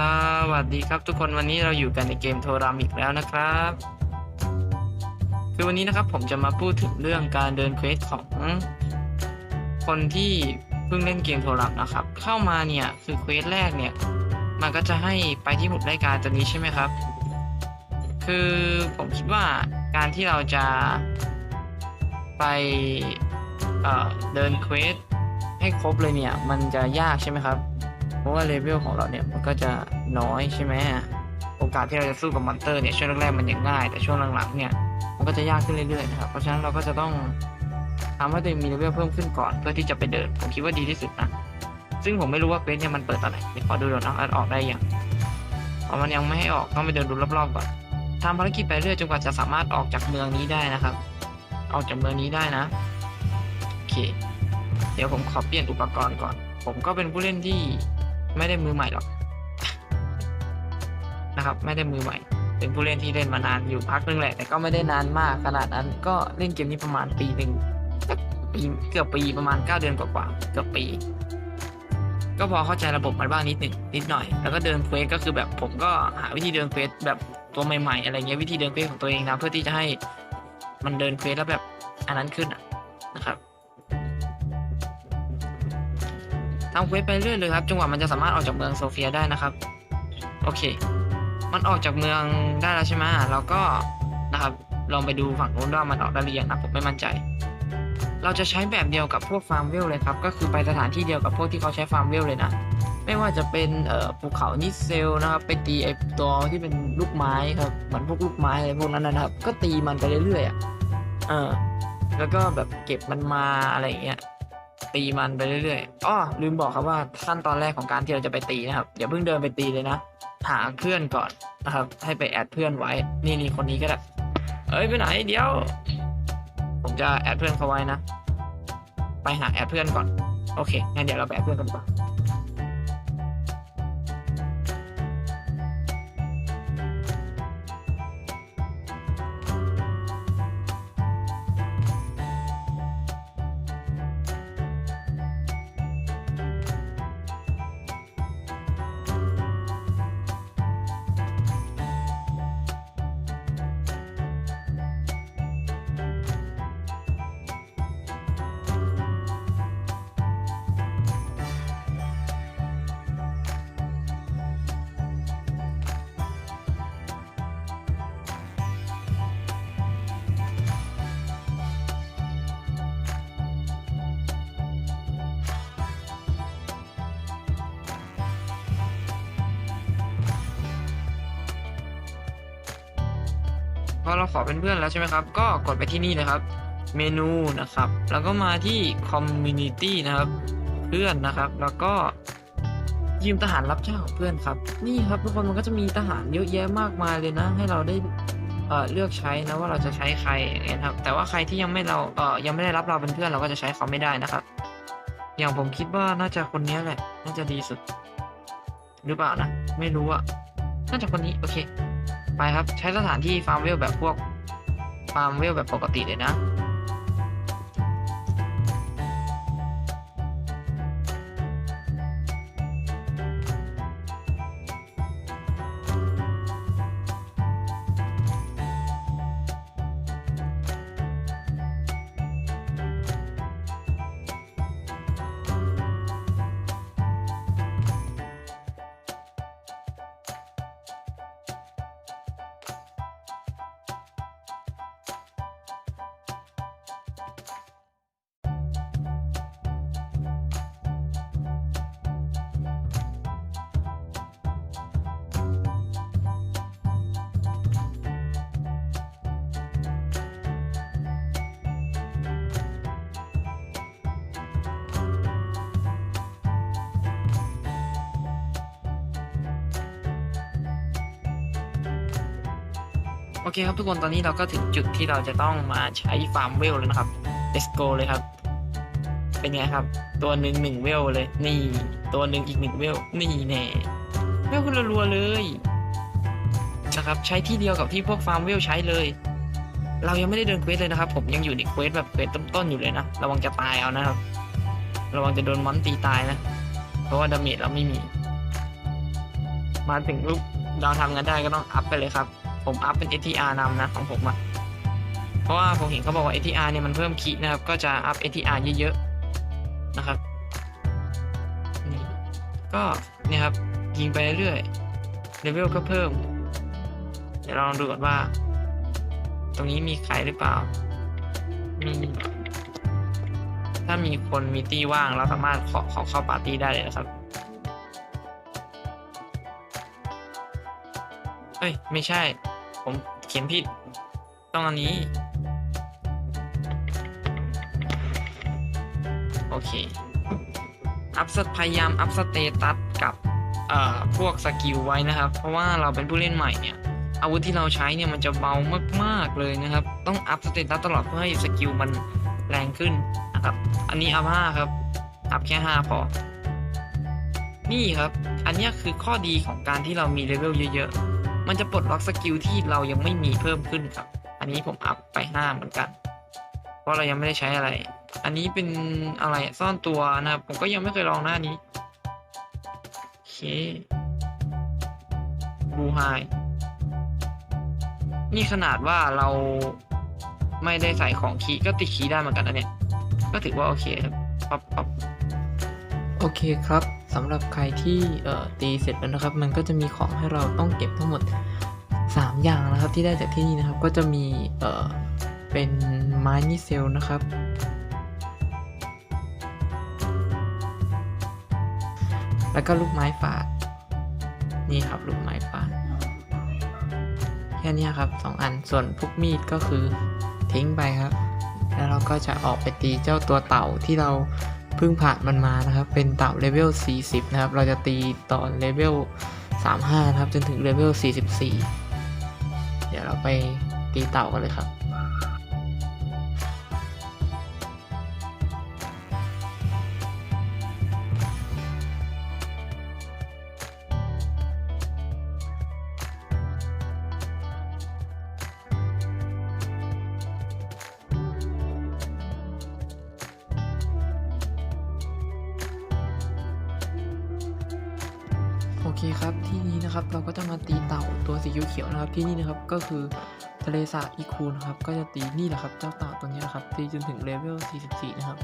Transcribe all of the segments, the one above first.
สวัสดีครับทุกคนวันนี้เราอยู่กันในเกมโทรามอีกแล้วนะครับ คือวันนี้นะครับผมจะมาพูดถึงเรื่องการเดินเควสของ คนที่เพิ่งเล่นเกมโทรามนะครับ เข้ามาเนี่ยคือเควสแรกเนี่ย มันก็จะให้ไปที่หมุดรายการตัวนี้ใช่ไหมครับ คือผมคิดว่าการที่เราจะไปเเดินเควสให้ครบเลยเนี่ย มันจะยากใช่ไหมครับ ราะว่าเลเวลของเราเนี่ยมันก็จะน้อยใช่ไหมโอกาสที่เราจะสู้กับมอนเตอร์เนี่ยช่วงแรกๆมันยังง่าย แต่ช่วงหลังๆเนี่ยมันก็จะยากขึ้นเรื่อยๆนะครับเพราะฉะนั้นเราก็จะต้องทำให้ตัวเองมีเลเวลเพิ่มขึ้นก่อนเพื่อที่จะไปเดินผมคิดว่าดีที่สุดนะซึ่งผมไม่รู้ว่าเควสเนี่ยมันเปิดตอนไหนเดี๋ยวขอดูก่อนนะอันออกได้ยังพอมันยังไม่ให้ออกต้องไปเดินดูรอบๆก่อนทำภารกิจไปเรื่อยจนกว่าจะสามารถออกจากเมืองนี้ได้นะครับ ออกจากเมืองนี้ได้นะโอเค เดี๋ยวผมขอเปลี่ยนอุปกรณ์ก่อน ผมก็เป็นผู้เล่นที่ ไม่ได้มือใหม่หรอกนะครับ ไม่ได้มือใหม่ เป็นผู้เล่นที่เล่นมานานอยู่พักนึงแหละ แต่ก็ไม่ได้นานมากขนาดนั้น ก็เล่นเกมนี้ประมาณปีหนึ่งปีเกือบปีประมาณ 9 เดือนกว่าๆเกือบปี ก็พอเข้าใจระบบมันบ้างนิดหนึ่งนิดหน่อย แล้วก็เดินเควสก็คือแบบผมก็หาวิธีเดินเควสแบบตัวใหม่ๆ อะไรเงี้ยวิธีเดินเควสของตัวเองนะเพื่อที่จะให้มันเดินเควสแล้วแบบอันนั้นขึ้นอะ ทำเควสไปเรื่อยเลยครับจนกว่ามันจะสามารถออกจากเมืองโซเฟียได้นะครับ โอเค มันออกจากเมืองได้แล้วใช่ไหมเราก็นะครับลองไปดูฝั่งนู้นว่ามันออกได้หรือยังนะผมไม่มั่นใจ เราจะใช้แบบเดียวกับพวกฟาร์มเวลเลยครับ ก็คือไปสถานที่เดียวกับพวกที่เขาใช้ฟาร์มเวลเลยนะ ไม่ว่าจะเป็นเอ่อภูเขานิเซลนะครับ ไปตีไอตัวที่เป็นลูกไม้ครับเหมือนพวกลูกไม้อะไรพวกนั้นนะครับ ก็ตีมันไปเรื่อยๆอะเออแล้วก็แบบเก็บมันมาอะไรอย่างเงี้ย ตีมันไปเรื่อยๆ อ้อลืมบอกครับว่าขั้นตอนแรกของการที่เราจะไปตีนะครับอย่าเพิ่งเดินไปตีเลยนะ หาเพื่อนก่อนนะครับ ให้ไปแอดเพื่อนไว้ นี่นี่คนนี้ก็ได้เอ้ยไปไหนเดี๋ยว ผมจะแอดเพื่อนเขาไว้นะ ไปหาแอดเพื่อนก่อน โอเคงั้นเดี๋ยวเราไปแอดเพื่อนกันดีกว่า พอเราขอเป็นเพื่อนแล้วใช่ไหมครับ ก็กดไปที่นี่เลยครับ เมนูนะครับ แล้วก็มาที่ Community นะครับ เพื่อนนะครับ แล้วก็ยืมทหารรับเจ้าของเพื่อนครับ นี่ครับทุกคนมันก็จะมีทหารเยอะแยะมากมายเลยนะ ให้เราได้เอ่อเลือกใช้นะว่าเราจะใช้ใครอย่างเงี้ยครับ แต่ว่าใครที่ยังไม่เราเอ่อยังไม่ได้รับเราเป็นเพื่อนเราก็จะใช้เขาไม่ได้นะครับ อย่างผมคิดว่าน่าจะคนนี้แหละ น่าจะดีสุด หรือเปล่านะ ไม่รู้อะน่าจะคนนี้โอเค ไปครับ ใช้สถานที่ฟาร์มเวลแบบพวกฟาร์มเวลแบบปกติเลยนะ โอเคครับทุกคนตอนนี้เราก็ถึงจุดที่เราจะต้องมาใช้ฟาร์มเวลแล้วนะครับ let's go เลยครับ เป็นไงครับ ตัวหนึ่งหนึ่งเวลเลย นี่ตัวหนึ่งอีกหนึ่งเวลนี่แน่เวลคุณรัวเลยนะครับใช้ที่เดียวกับที่พวกฟาร์มเวลใช้เลย เรายังไม่ได้เดินเควสเลยนะครับ ผมยังอยู่ในเควสแบบเควสต้นๆอยู่เลยนะระวังจะตายเอานะครับ ระวังจะโดนมอนตีตายนะ เพราะว่าดาเมจเราไม่มี มาถึงปุ๊บเราทำกันได้ก็ต้องอัพไปเลยครับ ผมอัพเป็น ATR นำนะของผมอะเพราะว่าผมเห็นเขาบอกว่า ATR เนี่ยมันเพิ่มคีนะครับ ก็จะอัพ ATR เยอะๆนะครับนี่ก็เนี่ยครับยิงไปเรื่อยๆเลเวลก็เพิ่ม เดี๋ยวลองดูก่อนว่า ตรงนี้มีใครหรือเปล่ามีถ้ามีคนมีตีว่างเราสามารถขอขอเข้าปาร์ตี้ได้เลยนะครับเอ้ย ไม่ใช่ ผมเขียนผิด ต้องอันนี้ โอเค อัพสพยายามอัพสเตตัสกับเอ่อพวกสกิลไว้นะครับ เพราะว่าเราเป็นผู้เล่นใหม่เนี่ยอาวุธที่เราใช้เนี่ยมันจะเบามากๆเลยนะครับ ต้องอัพสเตตัสตลอดเพื่อให้สกิลมันแรงขึ้นนะครับ อันนี้อัพห้าครับ อัพแค่ห้าพอ นี่ครับ อันนี้คือข้อดีของการที่เรามีเลเวลเยอะๆ มันจะปลดล็อกสกิลที่เรายังไม่มีเพิ่มขึ้นครับ อันนี้ผมอัพไปห้าเหมือนกัน เพราะเรายังไม่ได้ใช้อะไร อันนี้เป็นอะไรซ่อนตัวนะครับ ผมก็ยังไม่เคยลองหน้านี้ โอเคบูไฮนี่ขนาดว่าเราไม่ได้ใส่ของคีก็ติดคีได้เหมือนกันนะเนี่ย ก็ถือว่าโอเคครับปั๊บปับโอเคครับ สำหรับใครที่ตีเสร็จแล้วนะครับ มันก็จะมีของให้เราต้องเก็บทั้งหมด 3 อย่างนะครับ ที่ได้จากที่นี่นะครับก็จะมีเเป็นไม้นิเซลนะครับ แล้วก็ลูกไม้ฝาด นี่ครับลูกไม้ฝาด แค่นี้ครับสองอันส่วนพวกมีดก็คือทิ้งไปครับ แล้วเราก็จะออกไปตีเจ้าตัวเต่าที่เรา พิ่งผ่านมันมานะครับ เป็นเต่าเลเวล 40 นะครับ เราจะตีตอนเลเวล 35 นะครับ จนถึงเลเวล 44 เดี๋ยวเราไปตีเต่ากันเลยครับ เคครับที่นี้นะครับเราก็จะมาตีเต่าตัวสีเขียวนะครับที่นี่นะครับก็คือทะเลสาบอีคูนะครับก็จะตีนี่แหละครับเจ้าเต่าตัวนี้นะครับตีจนถึงเลเวล 44 นะครับ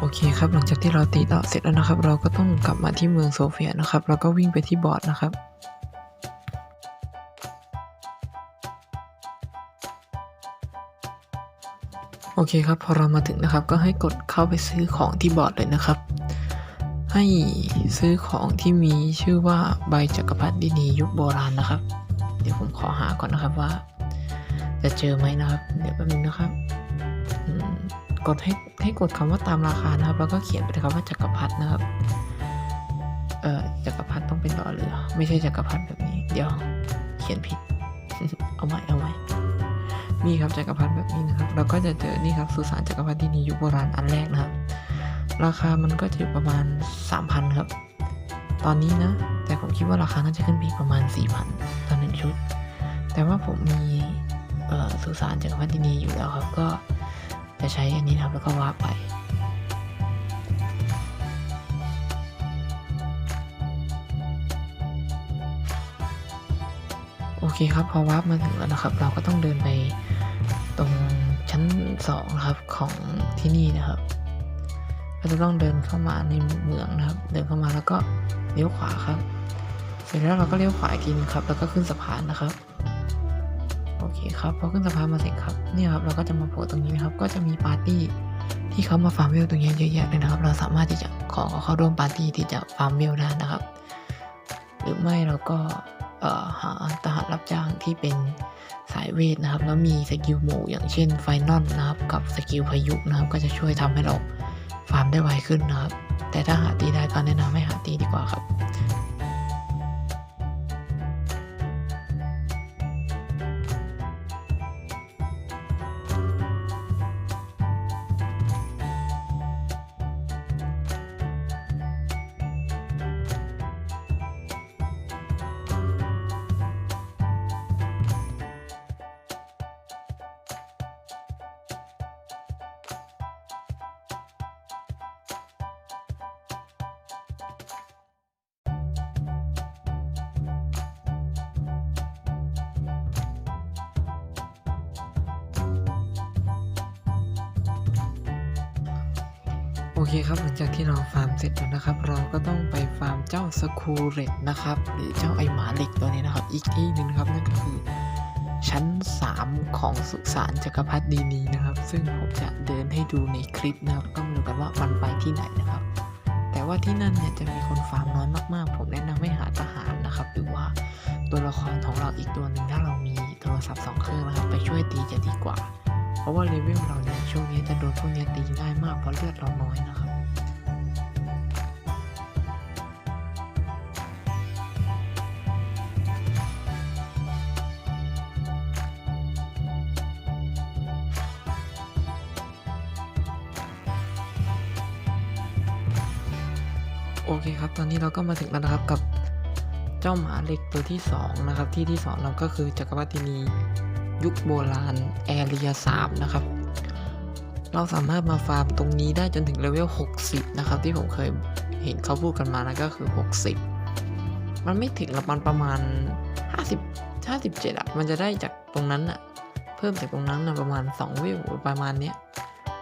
โอเคครับหลังจากที่เราตีเต่าเสร็จแล้วนะครับ เราก็ต้องกลับมาที่เมืองโซเฟียนะครับ แล้วก็วิ่งไปที่บอร์ดนะครับโอเคครับพอเรามาถึงนะครับก็ให้กดเข้าไปซื้อของที่บอร์ดเลยนะครับ ให้ซื้อของที่มีชื่อว่าใบจักรพรรดินียุคโบราณนะครับ เดี๋ยวผมขอหาก่อนนะครับว่า จะเจอไหมนะครับ เดี๋ยวแป๊บนึงนะครับ กดให้ให้กดคำว่าตามราคานะครับ แล้วก็เขียนไปเลยครับว่าจักรพรรดินะครับ เอ่อจักรพรรดิต้องเป็นรอเรือ ไม่ใช่จักรพรรดิแบบนี้ เดี๋ยวเขียนผิด เอาใหม่เอาใหม่นี่ครับจักรพรรดิแบบนี้นะครับ เราก็จะเจอนี่ครับสุสานจักรพรรดินียุคโบราณอันแรกนะครับ ราคามันก็จะอยู่ประมาณ 3,000 ครับ ตอนนี้นะ แต่ผมคิดว่าราคาน่าจะขึ้นไปอีกประมาณ 4,000ต่อหนึ่งชุด แต่ว่าผมมีเอ่อสุสานจักรพรรดินีอยู่แล้วครับก็ จะใช้อันนี้นะครับแล้วก็วาร์ปไปโอเคครับพอวาร์ปมาถึงแล้วนะครับ เราก็ต้องเดินไปตรงชั้นสองนะครับของที่นี่นะครับ ก็จะต้องเดินเข้ามาในเมืองนะครับ เดินเข้ามาแล้วก็เลี้ยวขวาครับ เสร็จแล้วเราก็เลี้ยวขวาอีกทีนึงครับ แล้วก็ขึ้นสะพานนะครับ โอเคครับพอขึ้นสะพานมาเสร็จครับเนี่ยครับเราก็จะมาโผล่ตรงนี้นะครับ ก็จะมีปาร์ตี้ที่เขามาฟาร์มเวลตรงนี้เยอะแยะเลยนะครับ เราสามารถที่จะขอเข้าร่วมปาร์ตี้ที่จะฟาร์มเวลได้นะครับ หรือไม่เราก็หาทหารรับจ้างที่เป็นสายเวทนะครับ แล้วมีสกิลหมู่อย่างเช่นไฟนอลนะครับ กับสกิลพายุนะครับ ก็จะช่วยทำให้เราฟาร์มได้ไวขึ้นนะครับ แต่ถ้าหาตีได้ก็แนะนำให้หาตีดีกว่าครับ โอเคครับหลังจากที่เราฟาร์มเสร็จแล้วนะครับ เราก็ต้องไปฟาร์มเจ้าสคูเรตนะครับ หรือเจ้าไอหมาเหล็กตัวนี้นะครับ อีกที่หนึ่งนะครับนั่นก็คือชั้น 3 ของสุสานจักรพรรดินีนะครับ ซึ่งผมจะเดินให้ดูในคลิปนะครับ ก็มาดูกันว่ามันไปที่ไหนนะครับ แต่ว่าที่นั่นเนี่ยจะมีคนฟาร์มน้อยมากๆ ผมแนะนำให้หาทหารนะครับ หรือว่าตัวละครของเราอีกตัวหนึ่งถ้าเรามีโทรศัพท์สองเครื่องนะครับ ไปช่วยตีจะดีกว่า เพราะว่าเลเวลเราเนี่ยช่วงนี้จะโดนพวกนี้ตีากเพราะเลือดเราน้อยนะครับโอเคครับ ตอนนี้เราก็มาถึงแล้วนะครับกับเจ้าหมาเหล็กตัวที่สองนะครับ ที่ที่สองเราก็คือจักรวรรดินียุคโบราณแอเรียสามนะครับ เราสามารถมาฟาร์มตรงนี้ได้จนถึงเลเวล 60 นะครับ ที่ผมเคยเห็นเขาพูดกันมานะก็คือ 60 มันไม่ถึงละมันประมาณ 50 57อะมันจะได้จากตรงนั้นอะเพิ่มจากตรงนั้นนะประมาณ2วิวประมาณเนี้ย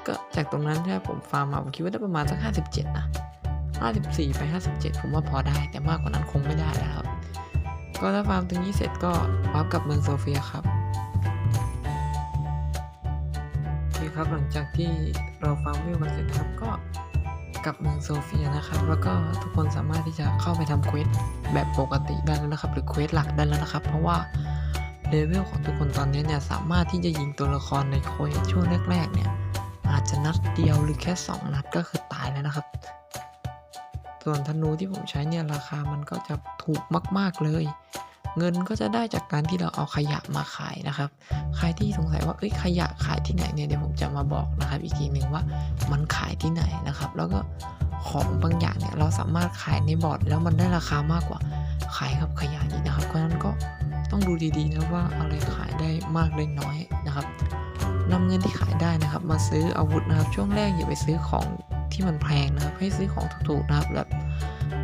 ก็จากตรงนั้นที่ผมฟาร์มมาผมคิดว่าได้ประมาณสัก 57นะ54 ไป 57 ผมว่าพอได้ แต่มากกว่านั้นคงไม่ได้แล้วครับ ก็ถ้าฟาร์มตรงนี้เสร็จก็วาร์ปกับเมืองโซเฟียครับ ครับ หลังจากที่เราฟาร์มวิวกันเสร็จครับก็กลับเมืองโซเฟียนะครับ แล้วก็ทุกคนสามารถที่จะเข้าไปทำเควสแบบปกติได้แล้วนะครับ หรือเควสหลักได้แล้วนะครับ เพราะว่าเลเวลของทุกคนตอนนี้เนี่ยสามารถที่จะยิงตัวละครในเควสช่วงแรกๆเนี่ยอาจจะนัดเดียวหรือแค่ 2 นัดก็คือตายแล้วนะครับ ส่วนธนูที่ผมใช้เนี่ยราคามันก็จะถูกมาก ๆเลย เงินก็จะได้จากการที่เราเอาขยะมาขายนะครับ ใครที่สงสัยว่าเอ้ยขยะขายที่ไหนเนี่ยเดี๋ยวผมจะมาบอกนะครับ อีกทีหนึ่งว่ามันขายที่ไหนนะครับ แล้วก็ของบางอย่างเนี่ยเราสามารถขายในบอร์ดแล้วมันได้ราคามากกว่าขายกับขยะอีกนะครับ เพราะฉะนั้นก็ต้องดูดีๆนะว่าอะไรขายได้มากได้น้อยนะครับนำเงินที่ขายได้นะครับ มาซื้ออาวุธนะครับ ช่วงแรกอย่าไปซื้อของที่มันแพงนะครับ ให้ซื้อของถูกๆนะครับแบบ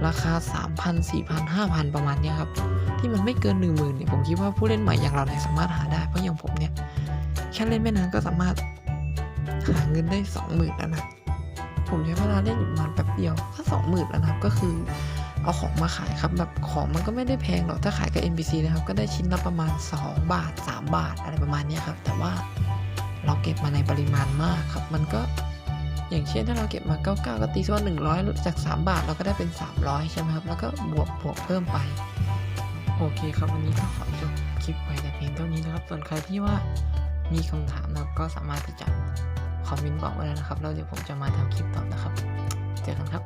ราคา 3,000 4,000 5,000 ประมาณนี้ครับ ที่มันไม่เกิน 1 0,000เนี่ยผมคิดว่าผู้เล่นใหม่อย่างเราเนี่ยสามารถหาได้ เพราะอย่างผมเนี่ยแค่เล่นไม่นานก็สามารถหาเงินได้ 20,000แล้วนะผมใช้เวลาเล่นอยู่ประมาณแป๊บเดียวก็20,000แล้วนะครับก็คือเอาของมาขายครับแบบของมันก็ไม่ได้แพงหรอกถ้าขายกับ NPC นะครับก็ได้ชิ้นละประมาณ 2 บาท 3 บาทอะไรประมาณนี้ครับแต่ว่าเราเก็บมาในปริมาณมากครับ มันก็ อย่างเช่นถ้าเราเก็บมา 99 ก็ตีซะว่า 100 จาก 3 บาทเราก็ได้เป็น 300 ใช่ไหมครับ แล้วก็บวกบวกเพิ่มไป โอเคครับ วันนี้ก็ขอจบคลิปไปแต่เพียงเท่านี้นะครับ ส่วนใครที่ว่ามีคำถามนะครับก็สามารถที่จะคอมเมนต์บอกไว้ได้นะครับ แล้วเดี๋ยวผมจะมาทำคลิปตอบนะครับ เจอกันครับ